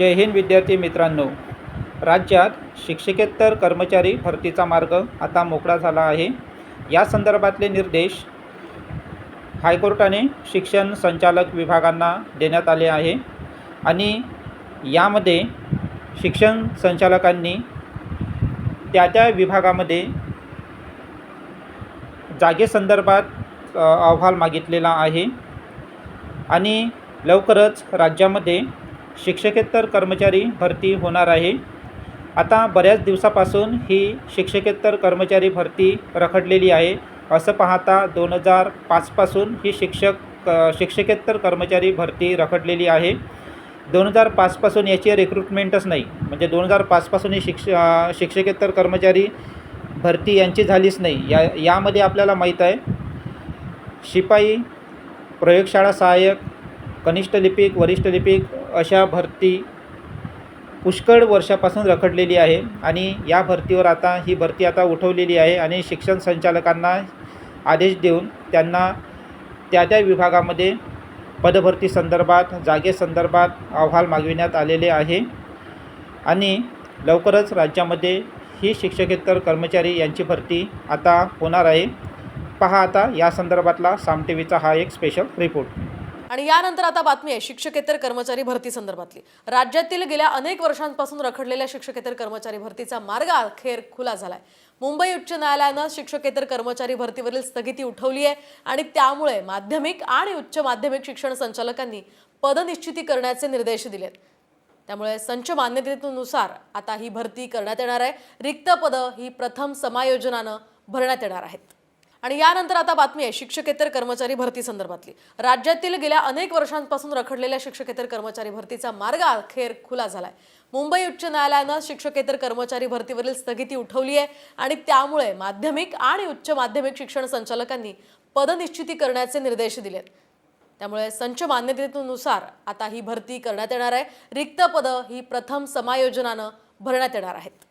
जय हिंद विद्यार्थी मित्रांनो. राज्यात शिक्षकेतर कर्मचारी भरतीचा मार्ग आता मोकळा झाला आहे. या संदर्भातले निर्देश हायकोर्टाने शिक्षण संचालक विभागांना देण्यात आले आहे. आणि यामध्ये शिक्षण संचालकांनी त्या त्या विभागामध्ये जागेसंदर्भात अहवाल मागितलेला आहे. आणि लवकरच राज्यामध्ये शिक्षकेतर कर्मचारी भरती होणार आहे. आता बऱ्याच दिवसापासून ही शिक्षकेतर कर्मचारी भरती रखडलेली आहे. असं पाहता दोन हजार पाचपासून ही शिक्षक शिक्षकेतर कर्मचारी भरती रखडलेली आहे. दोन हजार पाचपासून याची रिक्रुटमेंटच नाही. म्हणजे दोन हजार पाचपासून ही शिक्ष शिक्षकेतर कर्मचारी भरती यांची झालीच नाही. या यामध्ये आपल्याला माहीत आहे शिपाई प्रयोगशाळा सहाय्यक कनिष्ठ लिपिक वरिष्ठ लिपिक अशा भरती पुष्कळ वर्षापासून रखडलेली आहे आणि या भरतीवर आता ही भरती आता उठवलेली आहे आणि शिक्षण संचालकांना आदेश देऊन त्यांना त्या त्या विभागामध्ये पदभरती संदर्भात जागेसंदर्भात अहवाल मागविण्यात आलेले आहे. आणि लवकरच राज्यामध्ये ही शिक्षकेतर कर्मचारी यांची भरती आता होणार आहे. पहा आता या संदर्भातला साम टी व्हीचा हा एक स्पेशल रिपोर्ट आणि यानंतर आता बातमी आहे शिक्षकेतर कर्मचारी भरती संदर्भातली. राज्यातील गेल्या अनेक वर्षांपासून रखडलेल्या शिक्षकेतर कर्मचारी भरतीचा मार्ग अखेर खुला झालाय. मुंबई उच्च न्यायालयानं शिक्षकेतर कर्मचारी भरतीवरील स्थगिती उठवली आहे आणि त्यामुळे माध्यमिक आणि उच्च माध्यमिक शिक्षण संचालकांनी पदनिश्चिती करण्याचे निर्देश दिलेत. त्यामुळे संच मान्यतेनुसार आता ही भरती करण्यात येणार आहे. रिक्त पदं ही प्रथम समायोजनानं भरण्यात येणार आहेत. आणि यानंतर आता बातमी आहे शिक्षकेतर कर्मचारी भरती संदर्भातली. राज्यातील गेल्या अनेक वर्षांपासून रखडलेल्या शिक्षकेतर कर्मचारी भरतीचा मार्ग अखेर खुला झालाय. मुंबई उच्च न्यायालयानं शिक्षकेतर कर्मचारी भरतीवरील स्थगिती उठवली आहे आणि त्यामुळे माध्यमिक आणि उच्च माध्यमिक शिक्षण संचालकांनी पदनिश्चिती करण्याचे निर्देश दिलेत. त्यामुळे संच मान्यतेनुसार आता ही भरती करण्यात येणार आहे. रिक्त पदं ही प्रथम समायोजनानं भरण्यात येणार आहेत.